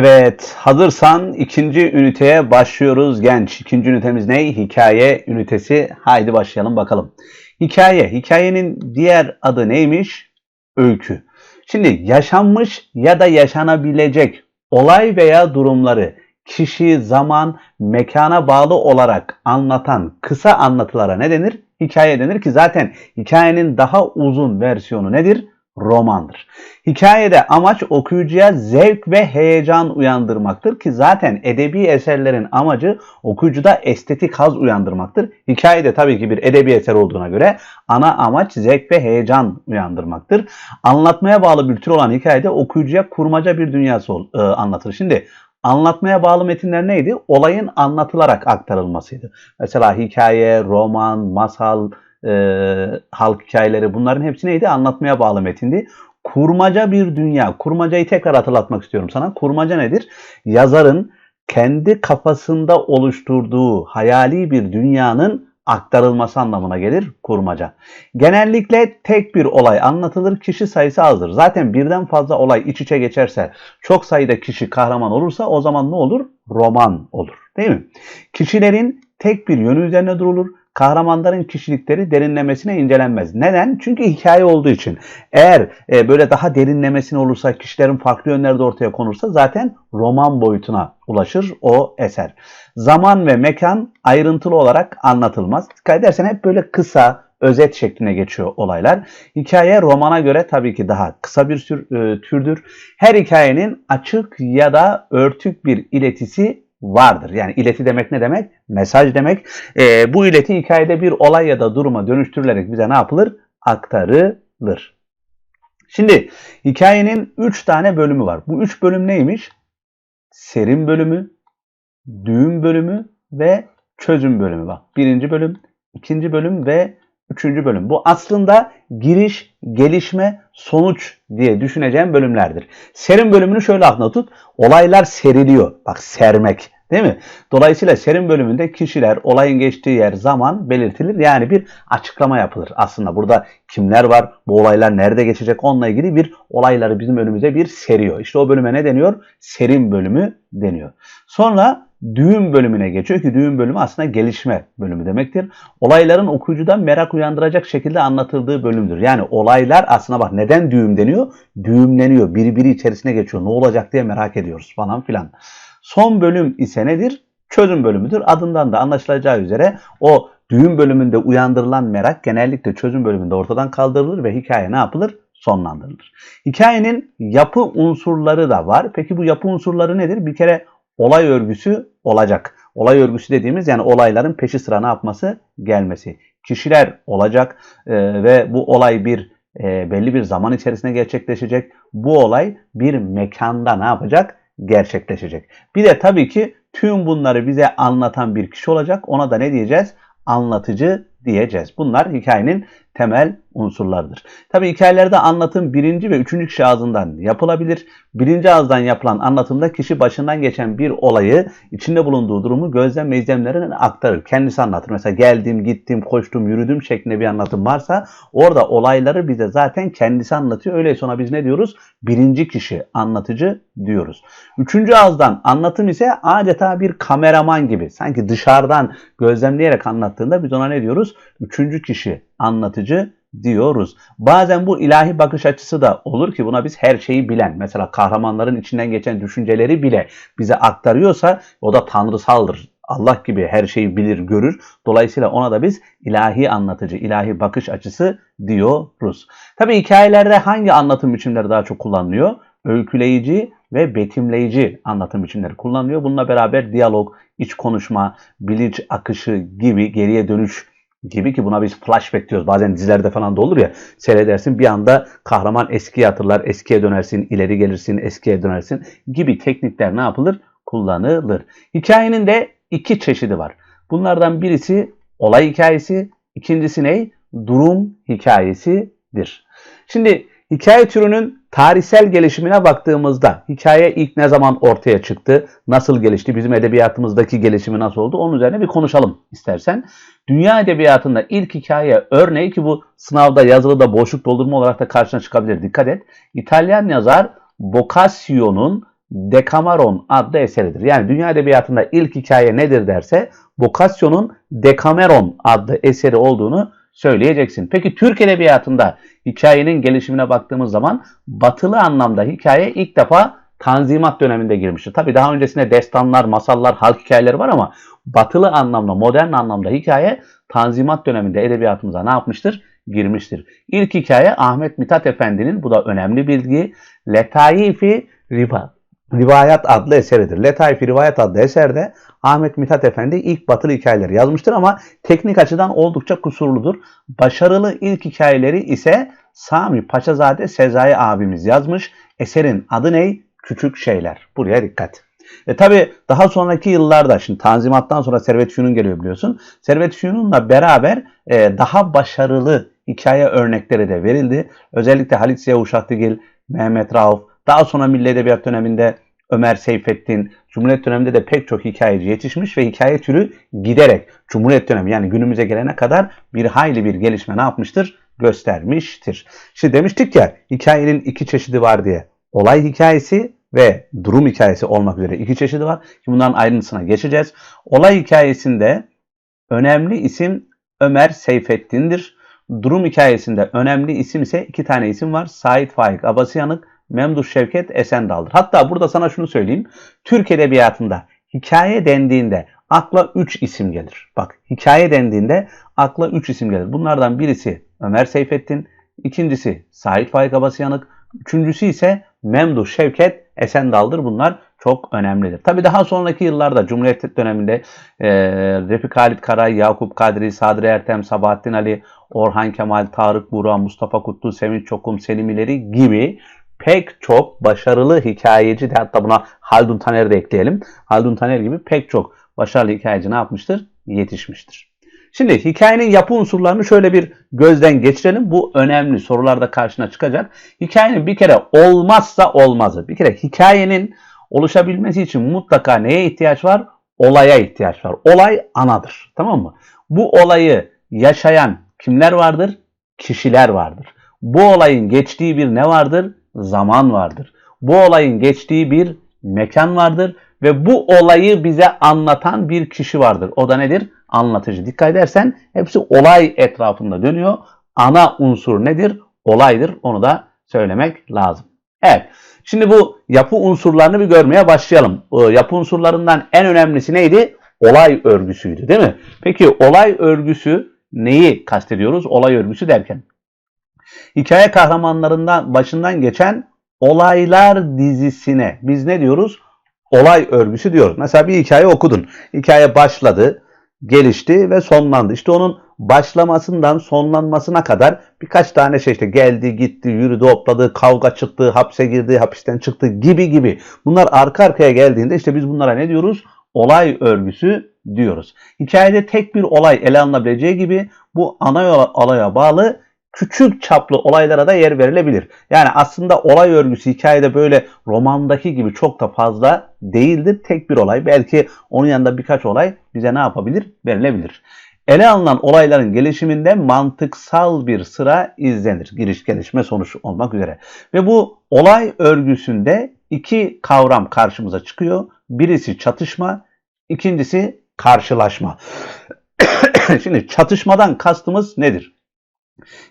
Evet, hazırsan ikinci üniteye başlıyoruz genç. İkinci ünitemiz ne? Hikaye ünitesi. Haydi başlayalım bakalım. Hikaye, hikayenin diğer adı neymiş? Öykü. Şimdi yaşanmış ya da yaşanabilecek olay veya durumları kişi, zaman, mekana bağlı olarak anlatan kısa anlatılara ne denir? Hikaye denir ki zaten hikayenin daha uzun versiyonu nedir? Romandır. Hikayede amaç okuyucuya zevk ve heyecan uyandırmaktır ki zaten edebi eserlerin amacı okuyucuda estetik haz uyandırmaktır. Hikayede tabii ki bir edebi eser olduğuna göre ana amaç zevk ve heyecan uyandırmaktır. Anlatmaya bağlı bir tür olan hikayede okuyucuya kurmaca bir dünyası e, anlatır. Şimdi Anlatmaya bağlı metinler neydi? Olayın anlatılarak aktarılmasıydı. Mesela hikaye, roman, masal, e, halk hikayeleri bunların hepsi neydi? Anlatmaya bağlı metindi. Kurmaca bir dünya. Kurmacayı tekrar hatırlatmak istiyorum sana. Kurmaca nedir? Yazarın kendi kafasında oluşturduğu hayali bir dünyanın aktarılması anlamına gelir kurmaca. Genellikle tek bir olay anlatılır, kişi sayısı azdır. Zaten birden fazla olay iç içe geçerse, çok sayıda kişi kahraman olursa o zaman ne olur? Roman olur. Değil mi? Kişilerin tek bir yönü üzerine durulur kahramanların kişilikleri derinlemesine incelenmez. Neden? Çünkü hikaye olduğu için. Eğer e, böyle daha derinlemesine olursa, kişilerin farklı yönlerde ortaya konursa zaten roman boyutuna ulaşır o eser. Zaman ve mekan ayrıntılı olarak anlatılmaz. Dikkat edersen hep böyle kısa, özet şekline geçiyor olaylar. Hikaye romana göre tabii ki daha kısa bir tür, e, türdür. Her hikayenin açık ya da örtük bir iletisi vardır. Yani ileti demek ne demek? Mesaj demek. E, bu ileti hikayede bir olay ya da duruma dönüştürülerek bize ne yapılır? Aktarılır. Şimdi hikayenin 3 tane bölümü var. Bu 3 bölüm neymiş? Serim bölümü, düğüm bölümü ve çözüm bölümü. Bak birinci bölüm, ikinci bölüm ve üçüncü bölüm. Bu aslında giriş, gelişme, sonuç diye düşüneceğim bölümlerdir. Serim bölümünü şöyle aklına tut. Olaylar seriliyor. Bak sermek. Değil mi? Dolayısıyla serim bölümünde kişiler, olayın geçtiği yer, zaman belirtilir. Yani bir açıklama yapılır. Aslında burada kimler var, bu olaylar nerede geçecek onunla ilgili bir olayları bizim önümüze bir seriyor. İşte o bölüme ne deniyor? Serim bölümü deniyor. Sonra düğüm bölümüne geçiyor ki düğüm bölümü aslında gelişme bölümü demektir. Olayların okuyucudan merak uyandıracak şekilde anlatıldığı bölümdür. Yani olaylar aslında bak neden düğüm deniyor? Düğümleniyor. Biri içerisine geçiyor. Ne olacak diye merak ediyoruz falan filan. Son bölüm ise nedir? Çözüm bölümüdür. Adından da anlaşılacağı üzere o düğüm bölümünde uyandırılan merak genellikle çözüm bölümünde ortadan kaldırılır ve hikaye ne yapılır? Sonlandırılır. Hikayenin yapı unsurları da var. Peki bu yapı unsurları nedir? Bir kere olay örgüsü olacak. Olay örgüsü dediğimiz yani olayların peşi sıra ne yapması? Gelmesi. Kişiler olacak e, ve bu olay bir e, belli bir zaman içerisinde gerçekleşecek. Bu olay bir mekanda ne yapacak? Gerçekleşecek. Bir de tabii ki tüm bunları bize anlatan bir kişi olacak. Ona da ne diyeceğiz? Anlatıcı diyeceğiz. Bunlar hikayenin temel unsurlardır. Tabi hikayelerde anlatım birinci ve üçüncü kişi ağzından yapılabilir. Birinci ağızdan yapılan anlatımda kişi başından geçen bir olayı, içinde bulunduğu durumu gözlem ve aktarır. Kendisi anlatır. Mesela geldim, gittim, koştum, yürüdüm şeklinde bir anlatım varsa orada olayları bize zaten kendisi anlatıyor. Öyleyse ona biz ne diyoruz? Birinci kişi anlatıcı diyoruz. Üçüncü ağızdan anlatım ise adeta bir kameraman gibi. Sanki dışarıdan gözlemleyerek anlattığında biz ona ne diyoruz? Üçüncü kişi anlatıcı diyoruz. Bazen bu ilahi bakış açısı da olur ki buna biz her şeyi bilen, mesela kahramanların içinden geçen düşünceleri bile bize aktarıyorsa o da tanrısaldır. Allah gibi her şeyi bilir, görür. Dolayısıyla ona da biz ilahi anlatıcı, ilahi bakış açısı diyoruz. Tabi hikayelerde hangi anlatım biçimleri daha çok kullanılıyor? Öyküleyici ve betimleyici anlatım biçimleri kullanılıyor. Bununla beraber diyalog, iç konuşma, bilinç akışı gibi geriye dönüş gibi ki buna biz flashback diyoruz. Bazen dizilerde falan da olur ya seyredersin bir anda kahraman eskiye hatırlar, eskiye dönersin, ileri gelirsin, eskiye dönersin gibi teknikler ne yapılır? Kullanılır. Hikayenin de iki çeşidi var. Bunlardan birisi olay hikayesi, ikincisi ne? Durum hikayesidir. Şimdi hikaye türünün tarihsel gelişimine baktığımızda hikaye ilk ne zaman ortaya çıktı, nasıl gelişti, bizim edebiyatımızdaki gelişimi nasıl oldu onun üzerine bir konuşalım istersen. Dünya edebiyatında ilk hikaye örneği ki bu sınavda yazılıda boşluk doldurma olarak da karşına çıkabilir. Dikkat et. İtalyan yazar Boccaccio'nun Dekameron adlı eseridir. Yani dünya edebiyatında ilk hikaye nedir derse Boccaccio'nun Dekameron adlı eseri olduğunu söyleyeceksin. Peki Türk edebiyatında hikayenin gelişimine baktığımız zaman batılı anlamda hikaye ilk defa Tanzimat döneminde girmiştir. Tabii daha öncesinde destanlar, masallar, halk hikayeleri var ama batılı anlamda, modern anlamda hikaye Tanzimat döneminde edebiyatımıza ne yapmıştır? Girmiştir. İlk hikaye Ahmet Mithat Efendi'nin, bu da önemli bilgi, Letaifi Riva, Rivayet adlı eseridir. Letaifi Rivayet adlı eserde Ahmet Mithat Efendi ilk batılı hikayeleri yazmıştır ama teknik açıdan oldukça kusurludur. Başarılı ilk hikayeleri ise Sami Paşazade Sezai abimiz yazmış. Eserin adı ne? Küçük Şeyler. Buraya dikkat. E tabi daha sonraki yıllarda şimdi Tanzimat'tan sonra Servet Fünun geliyor biliyorsun. Servet Fünun'la beraber e, daha başarılı hikaye örnekleri de verildi. Özellikle Halit Ziya Uşaklıgil, Mehmet Rauf, daha sonra Milli Edebiyat döneminde Ömer Seyfettin, Cumhuriyet döneminde de pek çok hikayeci yetişmiş ve hikaye türü giderek Cumhuriyet dönemi yani günümüze gelene kadar bir hayli bir gelişme ne yapmıştır? Göstermiştir. Şimdi demiştik ya hikayenin iki çeşidi var diye. Olay hikayesi ve durum hikayesi olmak üzere iki çeşidi var. Şimdi bunların ayrıntısına geçeceğiz. Olay hikayesinde önemli isim Ömer Seyfettin'dir. Durum hikayesinde önemli isim ise iki tane isim var. Said Faik Abasıyanık, Memduh Şevket Esendal'dır. Hatta burada sana şunu söyleyeyim. Türk Edebiyatı'nda hikaye dendiğinde akla 3 isim gelir. Bak hikaye dendiğinde akla 3 isim gelir. Bunlardan birisi Ömer Seyfettin, ikincisi Said Faik Abasıyanık, üçüncüsü ise Memduh Şevket Esendal'dır. Bunlar çok önemlidir. Tabi daha sonraki yıllarda Cumhuriyet döneminde e, Refik Halit Karay, Yakup Kadri, Sadri Ertem, Sabahattin Ali, Orhan Kemal, Tarık Buğra, Mustafa Kutlu, Sevinç Çokum, Selimileri gibi pek çok başarılı hikayeci de hatta buna Haldun Taner'i de ekleyelim. Haldun Taner gibi pek çok başarılı hikayeci ne yapmıştır? Yetişmiştir. Şimdi hikayenin yapı unsurlarını şöyle bir gözden geçirelim. Bu önemli sorularda karşına çıkacak. Hikayenin bir kere olmazsa olmazı. Bir kere hikayenin oluşabilmesi için mutlaka neye ihtiyaç var? Olaya ihtiyaç var. Olay anadır. Tamam mı? Bu olayı yaşayan kimler vardır? Kişiler vardır. Bu olayın geçtiği bir ne vardır? Zaman vardır. Bu olayın geçtiği bir mekan vardır ve bu olayı bize anlatan bir kişi vardır. O da nedir? Anlatıcı. Dikkat edersen hepsi olay etrafında dönüyor. Ana unsur nedir? Olaydır. Onu da söylemek lazım. Evet. Şimdi bu yapı unsurlarını bir görmeye başlayalım. Yapı unsurlarından en önemlisi neydi? Olay örgüsüydü değil mi? Peki olay örgüsü neyi kastediyoruz? Olay örgüsü derken. Hikaye kahramanlarından başından geçen olaylar dizisine biz ne diyoruz? Olay örgüsü diyoruz. Mesela bir hikaye okudun. Hikaye başladı, gelişti ve sonlandı. İşte onun başlamasından sonlanmasına kadar birkaç tane şey işte geldi, gitti, yürüdü, hopladı, kavga çıktı, hapse girdi, hapisten çıktı gibi gibi. Bunlar arka arkaya geldiğinde işte biz bunlara ne diyoruz? Olay örgüsü diyoruz. Hikayede tek bir olay ele alınabileceği gibi bu ana olaya bağlı küçük çaplı olaylara da yer verilebilir. Yani aslında olay örgüsü hikayede böyle romandaki gibi çok da fazla değildir. Tek bir olay. Belki onun yanında birkaç olay bize ne yapabilir? Verilebilir. Ele alınan olayların gelişiminde mantıksal bir sıra izlenir. Giriş, gelişme, sonuç olmak üzere. Ve bu olay örgüsünde iki kavram karşımıza çıkıyor. Birisi çatışma, ikincisi karşılaşma. Şimdi çatışmadan kastımız nedir?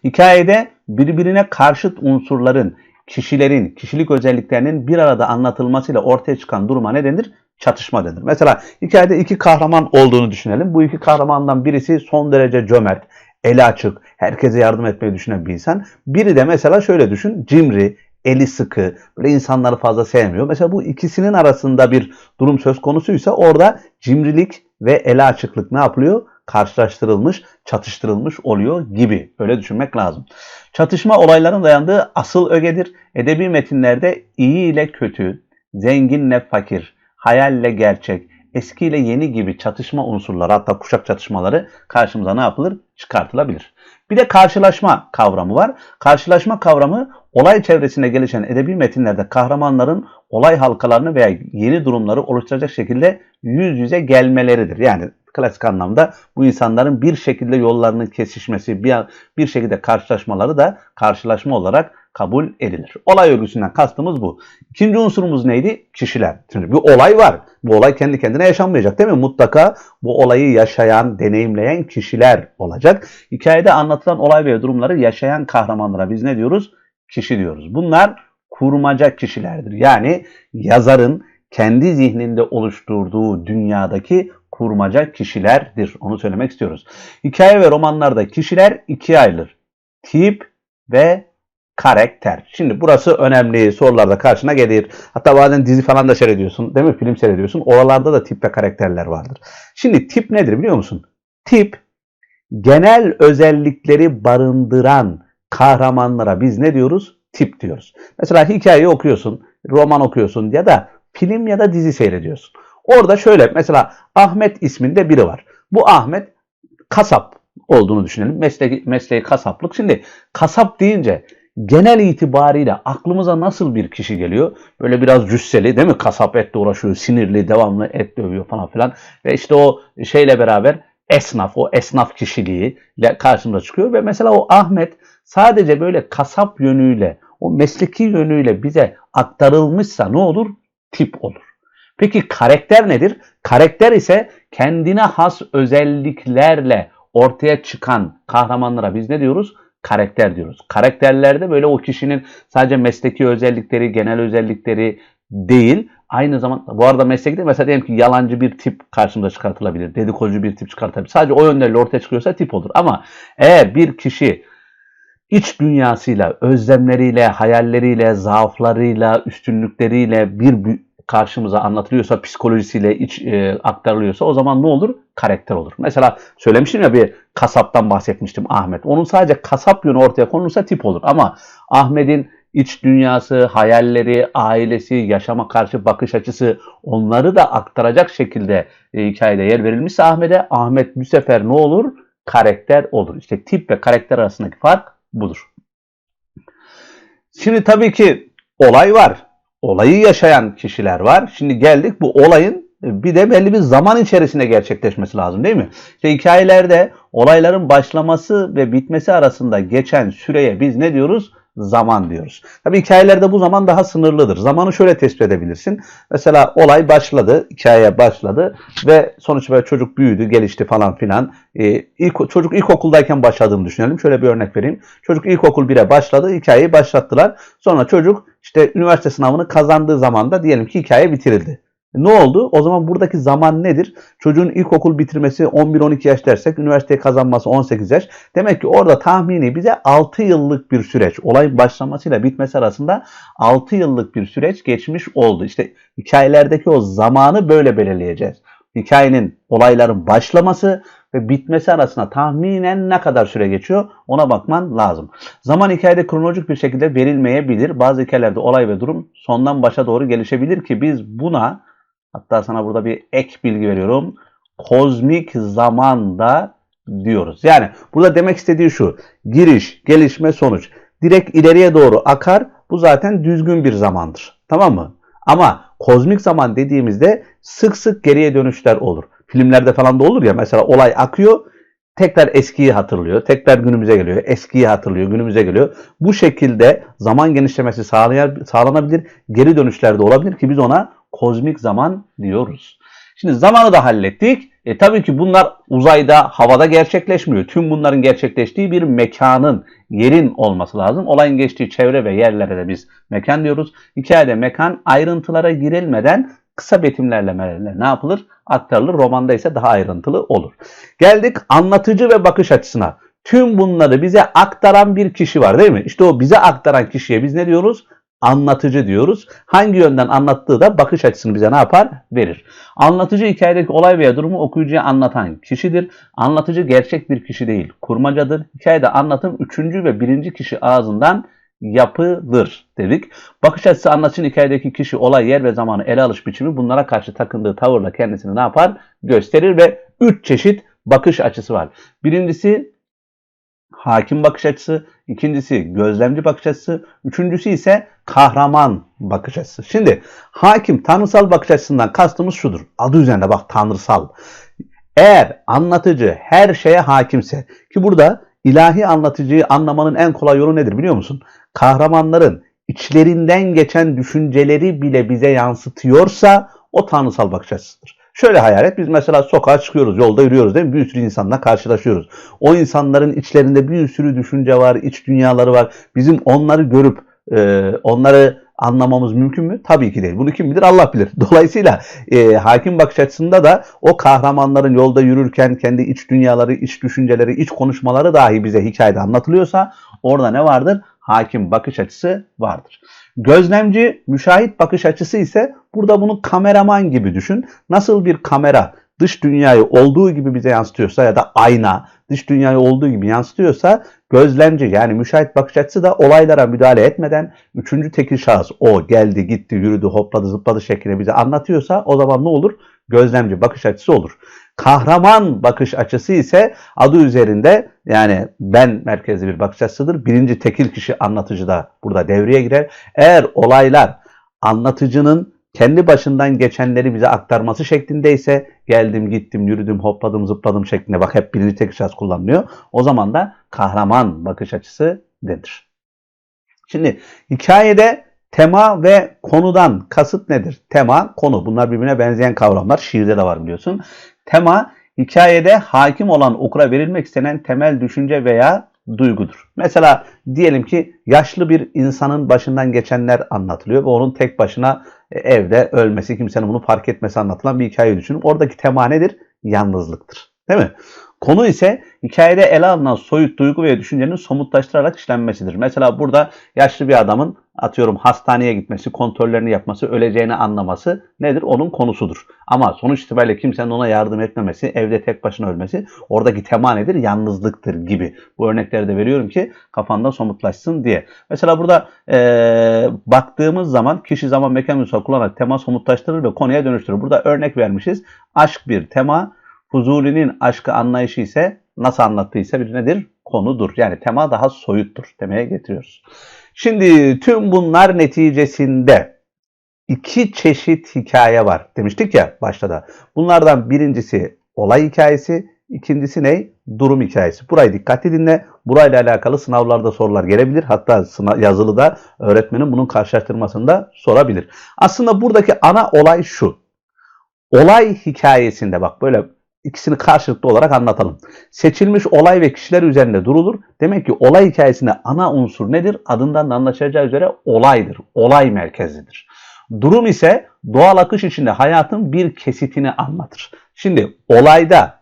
Hikayede birbirine karşıt unsurların, kişilerin, kişilik özelliklerinin bir arada anlatılmasıyla ortaya çıkan duruma ne denir? Çatışma denir. Mesela hikayede iki kahraman olduğunu düşünelim. Bu iki kahramandan birisi son derece cömert, eli açık, herkese yardım etmeyi düşünen bir insan. Biri de mesela şöyle düşün, cimri, eli sıkı, böyle insanları fazla sevmiyor. Mesela bu ikisinin arasında bir durum söz konusuysa orada cimrilik ve ele açıklık ne yapılıyor? Karşılaştırılmış, çatıştırılmış oluyor gibi. Öyle düşünmek lazım. Çatışma olayların dayandığı asıl ögedir. Edebi metinlerde iyi ile kötü, zenginle fakir, hayalle gerçek, eski ile yeni gibi çatışma unsurları hatta kuşak çatışmaları karşımıza ne yapılır? Çıkartılabilir. Bir de karşılaşma kavramı var. Karşılaşma kavramı olay çevresinde gelişen edebi metinlerde kahramanların olay halkalarını veya yeni durumları oluşturacak şekilde yüz yüze gelmeleridir. Yani klasik anlamda bu insanların bir şekilde yollarının kesişmesi, bir, bir şekilde karşılaşmaları da karşılaşma olarak kabul edilir. Olay örgüsünden kastımız bu. İkinci unsurumuz neydi? Kişiler. Şimdi bir olay var. Bu olay kendi kendine yaşanmayacak değil mi? Mutlaka bu olayı yaşayan, deneyimleyen kişiler olacak. Hikayede anlatılan olay ve durumları yaşayan kahramanlara biz ne diyoruz? Kişi diyoruz. Bunlar kurmaca kişilerdir. Yani yazarın kendi zihninde oluşturduğu dünyadaki kurmaca kişilerdir. Onu söylemek istiyoruz. Hikaye ve romanlarda kişiler ikiye ayrılır. Tip ve karakter. Şimdi burası önemli sorularda karşına gelir. Hatta bazen dizi falan da seyrediyorsun değil mi? Film seyrediyorsun. Oralarda da tip ve karakterler vardır. Şimdi tip nedir biliyor musun? Tip genel özellikleri barındıran kahramanlara biz ne diyoruz? Tip diyoruz. Mesela hikaye okuyorsun, roman okuyorsun ya da film ya da dizi seyrediyorsun. Orada şöyle mesela Ahmet isminde biri var. Bu Ahmet kasap olduğunu düşünelim. Mesleği, mesleği kasaplık. Şimdi kasap deyince genel itibariyle aklımıza nasıl bir kişi geliyor? Böyle biraz cüsseli değil mi? Kasap etle uğraşıyor, sinirli, devamlı et dövüyor falan filan. Ve işte o şeyle beraber esnaf, o esnaf kişiliğiyle karşımıza çıkıyor. Ve mesela o Ahmet sadece böyle kasap yönüyle, o mesleki yönüyle bize aktarılmışsa ne olur? Tip olur. Peki karakter nedir? Karakter ise kendine has özelliklerle ortaya çıkan kahramanlara biz ne diyoruz? Karakter diyoruz. Karakterlerde böyle o kişinin sadece mesleki özellikleri, genel özellikleri değil, aynı zamanda bu arada meslekte mesela diyelim ki yalancı bir tip karşımıza çıkartılabilir, dedikoducu bir tip çıkartabilir. Sadece o yönlerle ortaya çıkıyorsa tip olur. Ama eğer bir kişi iç dünyasıyla, özlemleriyle, hayalleriyle, zaaflarıyla, üstünlükleriyle bir karşımıza anlatılıyorsa, psikolojisiyle iç e, aktarılıyorsa o zaman ne olur? Karakter olur. Mesela söylemiştim ya bir kasaptan bahsetmiştim Ahmet. Onun sadece kasap yönü ortaya konulursa tip olur. Ama Ahmet'in iç dünyası, hayalleri, ailesi, yaşama karşı bakış açısı onları da aktaracak şekilde e, hikayede yer verilmişse Ahmet'e Ahmet bu sefer ne olur? Karakter olur. İşte tip ve karakter arasındaki fark budur. Şimdi tabii ki olay var olayı yaşayan kişiler var. Şimdi geldik bu olayın bir de belli bir zaman içerisinde gerçekleşmesi lazım değil mi? İşte hikayelerde olayların başlaması ve bitmesi arasında geçen süreye biz ne diyoruz? Zaman diyoruz. Tabii hikayelerde bu zaman daha sınırlıdır. Zamanı şöyle tespit edebilirsin. Mesela olay başladı, hikaye başladı ve sonuç böyle çocuk büyüdü, gelişti falan filan. Ee, ilk, çocuk ilkokuldayken başladığını düşünelim. Şöyle bir örnek vereyim. Çocuk ilkokul 1'e başladı, hikayeyi başlattılar. Sonra çocuk işte üniversite sınavını kazandığı zaman da diyelim ki hikaye bitirildi. Ne oldu? O zaman buradaki zaman nedir? Çocuğun ilkokul bitirmesi 11-12 yaş dersek, üniversiteyi kazanması 18 yaş. Demek ki orada tahmini bize 6 yıllık bir süreç, olayın başlamasıyla bitmesi arasında 6 yıllık bir süreç geçmiş oldu. İşte hikayelerdeki o zamanı böyle belirleyeceğiz. Hikayenin, olayların başlaması ve bitmesi arasında tahminen ne kadar süre geçiyor ona bakman lazım. Zaman hikayede kronolojik bir şekilde verilmeyebilir. Bazı hikayelerde olay ve durum sondan başa doğru gelişebilir ki biz buna hatta sana burada bir ek bilgi veriyorum. Kozmik zamanda diyoruz. Yani burada demek istediği şu. Giriş, gelişme, sonuç. Direkt ileriye doğru akar. Bu zaten düzgün bir zamandır. Tamam mı? Ama kozmik zaman dediğimizde sık sık geriye dönüşler olur filmlerde falan da olur ya mesela olay akıyor tekrar eskiyi hatırlıyor. Tekrar günümüze geliyor. Eskiyi hatırlıyor. Günümüze geliyor. Bu şekilde zaman genişlemesi sağlanabilir. Geri dönüşler de olabilir ki biz ona kozmik zaman diyoruz. Şimdi zamanı da hallettik. E, tabii ki bunlar uzayda, havada gerçekleşmiyor. Tüm bunların gerçekleştiği bir mekanın, yerin olması lazım. Olayın geçtiği çevre ve yerlere de biz mekan diyoruz. Hikayede mekan ayrıntılara girilmeden kısa betimlerle ne yapılır? Aktarılır. Romanda ise daha ayrıntılı olur. Geldik anlatıcı ve bakış açısına. Tüm bunları bize aktaran bir kişi var değil mi? İşte o bize aktaran kişiye biz ne diyoruz? Anlatıcı diyoruz. Hangi yönden anlattığı da bakış açısını bize ne yapar? Verir. Anlatıcı hikayedeki olay veya durumu okuyucuya anlatan kişidir. Anlatıcı gerçek bir kişi değil, kurmacadır. Hikayede anlatım üçüncü ve birinci kişi ağzından yapılır dedik. Bakış açısı anlatıcının hikayedeki kişi, olay, yer ve zamanı ele alış biçimi bunlara karşı takındığı tavırla kendisini ne yapar? Gösterir ve üç çeşit bakış açısı var. Birincisi hakim bakış açısı, ikincisi gözlemci bakış açısı, üçüncüsü ise kahraman bakış açısı. Şimdi hakim tanrısal bakış açısından kastımız şudur. Adı üzerinde bak tanrısal. Eğer anlatıcı her şeye hakimse ki burada ilahi anlatıcıyı anlamanın en kolay yolu nedir biliyor musun? Kahramanların içlerinden geçen düşünceleri bile bize yansıtıyorsa o tanrısal bakış açısıdır. Şöyle hayal et biz mesela sokağa çıkıyoruz yolda yürüyoruz değil mi? Bir sürü insanla karşılaşıyoruz. O insanların içlerinde bir sürü düşünce var, iç dünyaları var. Bizim onları görüp e, onları anlamamız mümkün mü? Tabii ki değil. Bunu kim bilir? Allah bilir. Dolayısıyla e, hakim bakış açısında da o kahramanların yolda yürürken kendi iç dünyaları, iç düşünceleri, iç konuşmaları dahi bize hikayede anlatılıyorsa orada ne vardır? Hakim bakış açısı vardır. Gözlemci, müşahit bakış açısı ise burada bunu kameraman gibi düşün. Nasıl bir kamera dış dünyayı olduğu gibi bize yansıtıyorsa ya da ayna dış dünyayı olduğu gibi yansıtıyorsa gözlemci yani müşahit bakış açısı da olaylara müdahale etmeden üçüncü tekil şahıs o geldi gitti yürüdü hopladı zıpladı şeklinde bize anlatıyorsa o zaman ne olur? Gözlemci bakış açısı olur. Kahraman bakış açısı ise adı üzerinde yani ben merkezli bir bakış açısıdır. Birinci tekil kişi anlatıcı da burada devreye girer. Eğer olaylar anlatıcının kendi başından geçenleri bize aktarması şeklindeyse geldim gittim yürüdüm hopladım zıpladım şeklinde bak hep birinci tekil şahıs kullanılıyor. O zaman da kahraman bakış açısı denir. Şimdi hikayede tema ve konudan kasıt nedir? Tema, konu bunlar birbirine benzeyen kavramlar. Şiirde de var biliyorsun. Tema hikayede hakim olan okura verilmek istenen temel düşünce veya duygudur. Mesela diyelim ki yaşlı bir insanın başından geçenler anlatılıyor ve onun tek başına evde ölmesi, kimsenin bunu fark etmesi anlatılan bir hikaye düşünün. Oradaki tema nedir? Yalnızlıktır. Değil mi? Konu ise hikayede ele alınan soyut duygu ve düşüncenin somutlaştırarak işlenmesidir. Mesela burada yaşlı bir adamın atıyorum hastaneye gitmesi, kontrollerini yapması, öleceğini anlaması nedir? Onun konusudur. Ama sonuç itibariyle kimsenin ona yardım etmemesi, evde tek başına ölmesi oradaki tema nedir? Yalnızlıktır gibi. Bu örnekleri de veriyorum ki kafanda somutlaşsın diye. Mesela burada ee, baktığımız zaman kişi zaman mekan kullanarak tema somutlaştırır ve konuya dönüştürür. Burada örnek vermişiz. Aşk bir tema, Fuzuli'nin aşkı anlayışı ise nasıl anlattıysa bir nedir? Konudur. Yani tema daha soyuttur demeye getiriyoruz. Şimdi tüm bunlar neticesinde iki çeşit hikaye var demiştik ya başta da. Bunlardan birincisi olay hikayesi, ikincisi ne? Durum hikayesi. Burayı dikkatli dinle. Burayla alakalı sınavlarda sorular gelebilir. Hatta yazılıda öğretmenin bunun karşılaştırmasını da sorabilir. Aslında buradaki ana olay şu. Olay hikayesinde bak böyle ikisini karşılıklı olarak anlatalım. Seçilmiş olay ve kişiler üzerinde durulur. Demek ki olay hikayesinde ana unsur nedir? Adından da anlaşılacağı üzere olaydır. Olay merkezidir. Durum ise doğal akış içinde hayatın bir kesitini anlatır. Şimdi olayda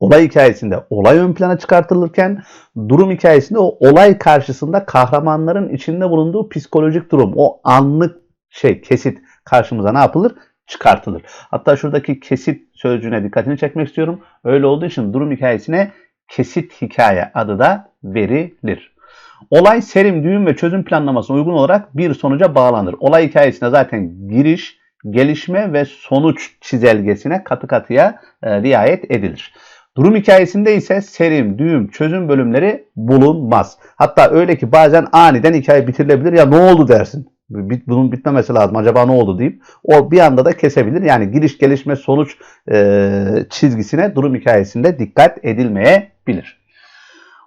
olay hikayesinde olay ön plana çıkartılırken durum hikayesinde o olay karşısında kahramanların içinde bulunduğu psikolojik durum, o anlık şey kesit karşımıza ne yapılır? çıkartılır. Hatta şuradaki kesit sözcüğüne dikkatini çekmek istiyorum. Öyle olduğu için durum hikayesine kesit hikaye adı da verilir. Olay serim, düğüm ve çözüm planlamasına uygun olarak bir sonuca bağlanır. Olay hikayesine zaten giriş, gelişme ve sonuç çizelgesine katı katıya e, riayet edilir. Durum hikayesinde ise serim, düğüm, çözüm bölümleri bulunmaz. Hatta öyle ki bazen aniden hikaye bitirilebilir ya ne oldu dersin. Bunun bitmemesi lazım. Acaba ne oldu deyip o bir anda da kesebilir. Yani giriş, gelişme, sonuç e, çizgisine durum hikayesinde dikkat edilmeyebilir.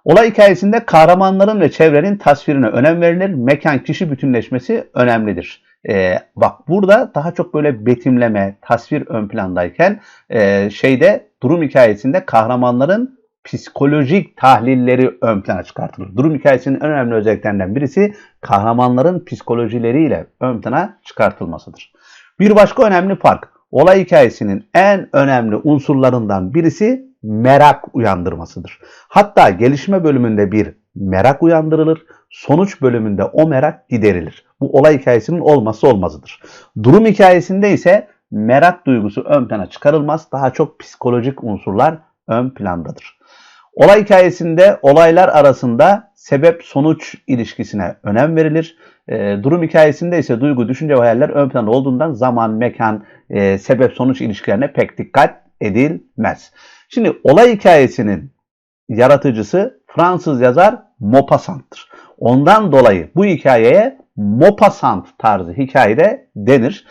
Olay hikayesinde kahramanların ve çevrenin tasvirine önem verilir. Mekan kişi bütünleşmesi önemlidir. Ee, bak burada daha çok böyle betimleme, tasvir ön plandayken e, şeyde durum hikayesinde kahramanların psikolojik tahlilleri ön plana çıkartılır. Durum hikayesinin önemli özelliklerinden birisi kahramanların psikolojileriyle ön plana çıkartılmasıdır. Bir başka önemli fark, olay hikayesinin en önemli unsurlarından birisi merak uyandırmasıdır. Hatta gelişme bölümünde bir merak uyandırılır, sonuç bölümünde o merak giderilir. Bu olay hikayesinin olması olmazıdır. Durum hikayesinde ise merak duygusu ön plana çıkarılmaz, daha çok psikolojik unsurlar ön plandadır. Olay hikayesinde olaylar arasında sebep sonuç ilişkisine önem verilir. E, durum hikayesinde ise duygu, düşünce ve hayaller ön planda olduğundan zaman, mekan, e, sebep sonuç ilişkilerine pek dikkat edilmez. Şimdi olay hikayesinin yaratıcısı Fransız yazar Maupassant'tır. Ondan dolayı bu hikayeye Maupassant tarzı hikayede denir.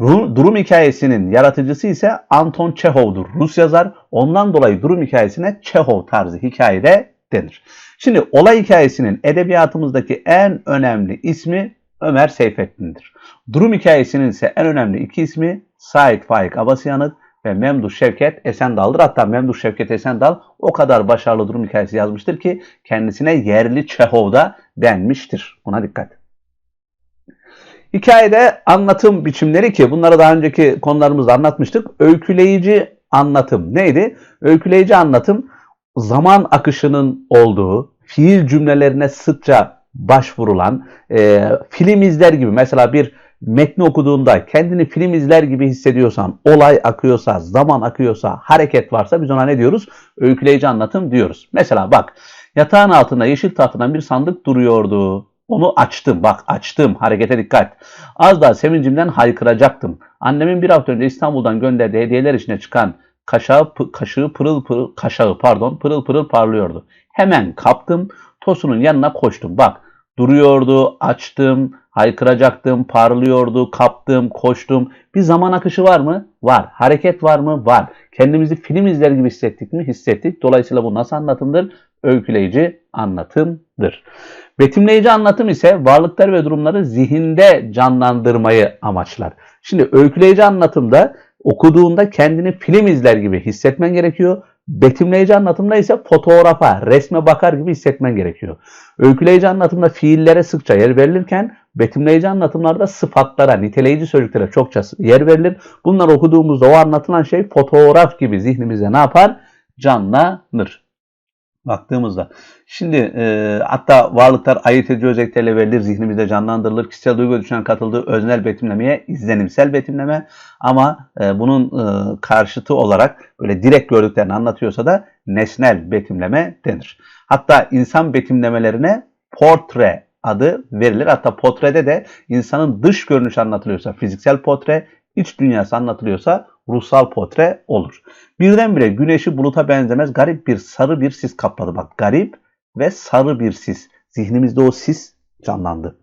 Durum hikayesinin yaratıcısı ise Anton Çehov'dur. Rus yazar. Ondan dolayı durum hikayesine Çehov tarzı hikayede denir. Şimdi olay hikayesinin edebiyatımızdaki en önemli ismi Ömer Seyfettin'dir. Durum hikayesinin ise en önemli iki ismi Said Faik Abasyanık ve Memduh Şevket Esendal'dır. Hatta Memduh Şevket Esendal o kadar başarılı durum hikayesi yazmıştır ki kendisine yerli Çehov'da denmiştir. Buna dikkat. Hikayede anlatım biçimleri ki bunları daha önceki konularımızda anlatmıştık. Öyküleyici anlatım neydi? Öyküleyici anlatım zaman akışının olduğu, fiil cümlelerine sıkça başvurulan, e, film izler gibi mesela bir metni okuduğunda kendini film izler gibi hissediyorsan, olay akıyorsa, zaman akıyorsa, hareket varsa biz ona ne diyoruz? Öyküleyici anlatım diyoruz. Mesela bak yatağın altında yeşil tahtadan bir sandık duruyordu. Onu açtım. Bak açtım. Harekete dikkat. Az daha sevincimden haykıracaktım. Annemin bir hafta önce İstanbul'dan gönderdiği hediyeler içine çıkan kaşağı, kaşığı pırıl pırıl, kaşağı pardon pırıl pırıl parlıyordu. Hemen kaptım. Tosunun yanına koştum. Bak duruyordu, açtım, haykıracaktım, parlıyordu, kaptım, koştum. Bir zaman akışı var mı? Var. Hareket var mı? Var. Kendimizi film izler gibi hissettik mi? Hissettik. Dolayısıyla bu nasıl anlatımdır? Öyküleyici anlatımdır. Betimleyici anlatım ise varlıklar ve durumları zihinde canlandırmayı amaçlar. Şimdi öyküleyici anlatımda okuduğunda kendini film izler gibi hissetmen gerekiyor. Betimleyici anlatımda ise fotoğrafa, resme bakar gibi hissetmen gerekiyor. Öyküleyici anlatımda fiillere sıkça yer verilirken betimleyici anlatımlarda sıfatlara, niteleyici sözcüklere çokça yer verilir. Bunlar okuduğumuzda o anlatılan şey fotoğraf gibi zihnimizde ne yapar? Canlanır baktığımızda. Şimdi e, hatta varlıklar ayırt edici özelliklerle verilir, zihnimizde canlandırılır. Kişisel duygu düşünen katıldığı öznel betimlemeye izlenimsel betimleme ama e, bunun e, karşıtı olarak böyle direkt gördüklerini anlatıyorsa da nesnel betimleme denir. Hatta insan betimlemelerine portre adı verilir. Hatta portrede de insanın dış görünüş anlatılıyorsa fiziksel portre, iç dünyası anlatılıyorsa ruhsal portre olur. Birdenbire güneşi buluta benzemez garip bir sarı bir sis kapladı. Bak garip ve sarı bir sis. Zihnimizde o sis canlandı.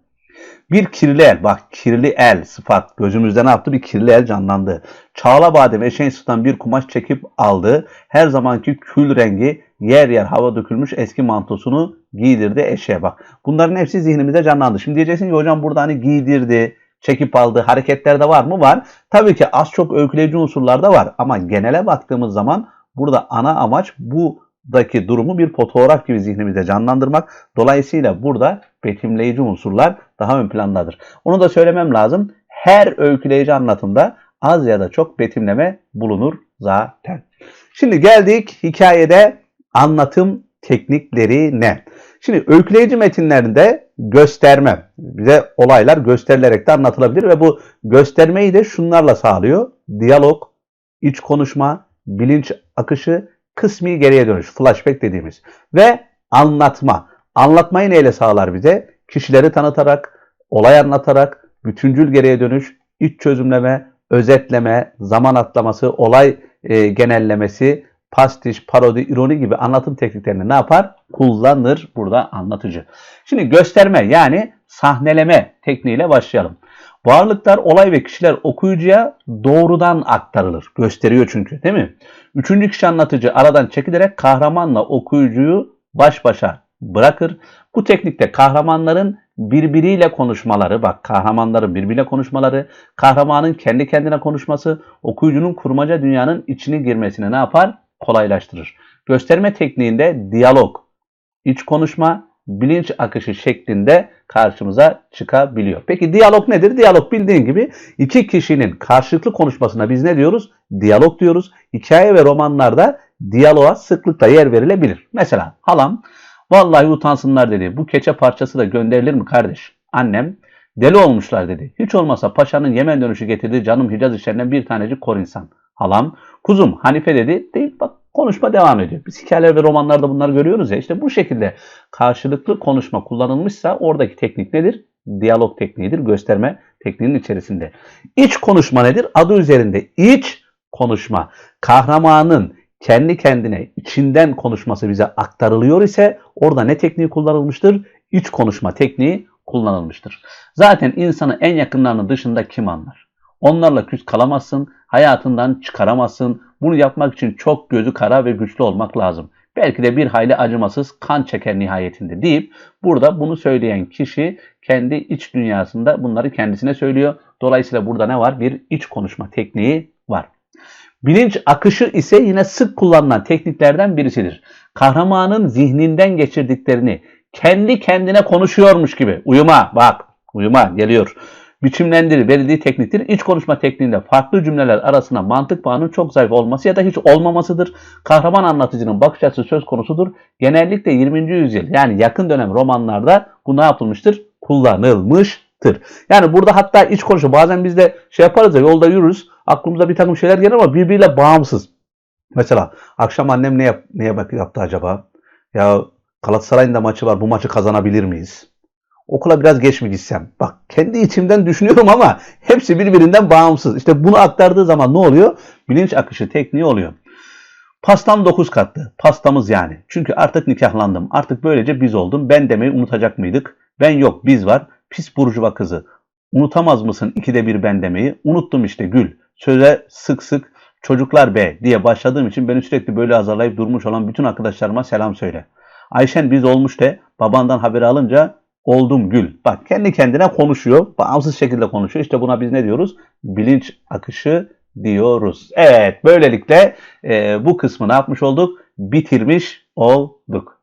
Bir kirli el, bak kirli el sıfat gözümüzde ne yaptı? Bir kirli el canlandı. Çağla badem eşeğin sütten bir kumaş çekip aldı. Her zamanki kül rengi yer yer hava dökülmüş eski mantosunu giydirdi eşeğe bak. Bunların hepsi zihnimizde canlandı. Şimdi diyeceksin ki hocam burada hani giydirdi, çekip aldığı hareketler de var mı? Var. Tabii ki az çok öyküleyici unsurlar da var. Ama genele baktığımız zaman burada ana amaç buradaki durumu bir fotoğraf gibi zihnimizde canlandırmak. Dolayısıyla burada betimleyici unsurlar daha ön plandadır. Onu da söylemem lazım. Her öyküleyici anlatımda az ya da çok betimleme bulunur zaten. Şimdi geldik hikayede anlatım teknikleri ne? Şimdi öyküleyici metinlerinde gösterme, bize olaylar gösterilerek de anlatılabilir ve bu göstermeyi de şunlarla sağlıyor. Diyalog, iç konuşma, bilinç akışı, kısmi geriye dönüş, flashback dediğimiz ve anlatma. Anlatmayı neyle sağlar bize? Kişileri tanıtarak, olay anlatarak, bütüncül geriye dönüş, iç çözümleme, özetleme, zaman atlaması, olay e, genellemesi, pastiş, parodi, ironi gibi anlatım tekniklerini ne yapar? Kullanır burada anlatıcı. Şimdi gösterme yani sahneleme tekniğiyle başlayalım. Varlıklar, olay ve kişiler okuyucuya doğrudan aktarılır. Gösteriyor çünkü değil mi? Üçüncü kişi anlatıcı aradan çekilerek kahramanla okuyucuyu baş başa bırakır. Bu teknikte kahramanların birbiriyle konuşmaları, bak kahramanların birbiriyle konuşmaları, kahramanın kendi kendine konuşması, okuyucunun kurmaca dünyanın içine girmesine ne yapar? Kolaylaştırır. Gösterme tekniğinde diyalog, iç konuşma, bilinç akışı şeklinde karşımıza çıkabiliyor. Peki diyalog nedir? Diyalog bildiğin gibi iki kişinin karşılıklı konuşmasına biz ne diyoruz? Diyalog diyoruz. Hikaye ve romanlarda diyaloğa sıklıkla yer verilebilir. Mesela halam vallahi utansınlar dedi. Bu keçe parçası da gönderilir mi kardeş? Annem deli olmuşlar dedi. Hiç olmasa paşanın Yemen dönüşü getirdiği canım Hicaz işlerinden bir tanecik kor insan. Halam kuzum Hanife dedi deyip bak konuşma devam ediyor. Biz hikayeler ve romanlarda bunları görüyoruz ya işte bu şekilde karşılıklı konuşma kullanılmışsa oradaki teknik nedir? Diyalog tekniğidir, gösterme tekniğinin içerisinde. İç konuşma nedir? Adı üzerinde iç konuşma. Kahramanın kendi kendine içinden konuşması bize aktarılıyor ise orada ne tekniği kullanılmıştır? İç konuşma tekniği kullanılmıştır. Zaten insanı en yakınlarının dışında kim anlar? Onlarla küs kalamazsın, hayatından çıkaramazsın. Bunu yapmak için çok gözü kara ve güçlü olmak lazım. Belki de bir hayli acımasız kan çeker nihayetinde deyip burada bunu söyleyen kişi kendi iç dünyasında bunları kendisine söylüyor. Dolayısıyla burada ne var? Bir iç konuşma tekniği var. Bilinç akışı ise yine sık kullanılan tekniklerden birisidir. Kahramanın zihninden geçirdiklerini kendi kendine konuşuyormuş gibi. Uyuma bak uyuma geliyor. Biçimlendirir, verildiği tekniktir. İç konuşma tekniğinde farklı cümleler arasında mantık bağının çok zayıf olması ya da hiç olmamasıdır. Kahraman anlatıcının bakış açısı söz konusudur. Genellikle 20. yüzyıl yani yakın dönem romanlarda bu ne yapılmıştır? Kullanılmıştır. Yani burada hatta iç konuşma bazen biz de şey yaparız ya yolda yürürüz aklımıza bir takım şeyler gelir ama birbiriyle bağımsız. Mesela akşam annem ne yap neye bak yaptı acaba? Ya Galatasaray'ın da maçı var bu maçı kazanabilir miyiz? Okula biraz geç mi gitsem? Bak kendi içimden düşünüyorum ama hepsi birbirinden bağımsız. İşte bunu aktardığı zaman ne oluyor? Bilinç akışı tekniği oluyor. Pastam 9 katlı. Pastamız yani. Çünkü artık nikahlandım. Artık böylece biz oldum. Ben demeyi unutacak mıydık? Ben yok biz var. Pis burjuva kızı. Unutamaz mısın ikide bir ben demeyi? Unuttum işte gül. Söze sık sık çocuklar be diye başladığım için beni sürekli böyle azarlayıp durmuş olan bütün arkadaşlarıma selam söyle. Ayşen biz olmuş de babandan haberi alınca oldum gül. Bak kendi kendine konuşuyor. Bağımsız şekilde konuşuyor. İşte buna biz ne diyoruz? Bilinç akışı diyoruz. Evet böylelikle e, bu kısmı ne yapmış olduk? Bitirmiş olduk.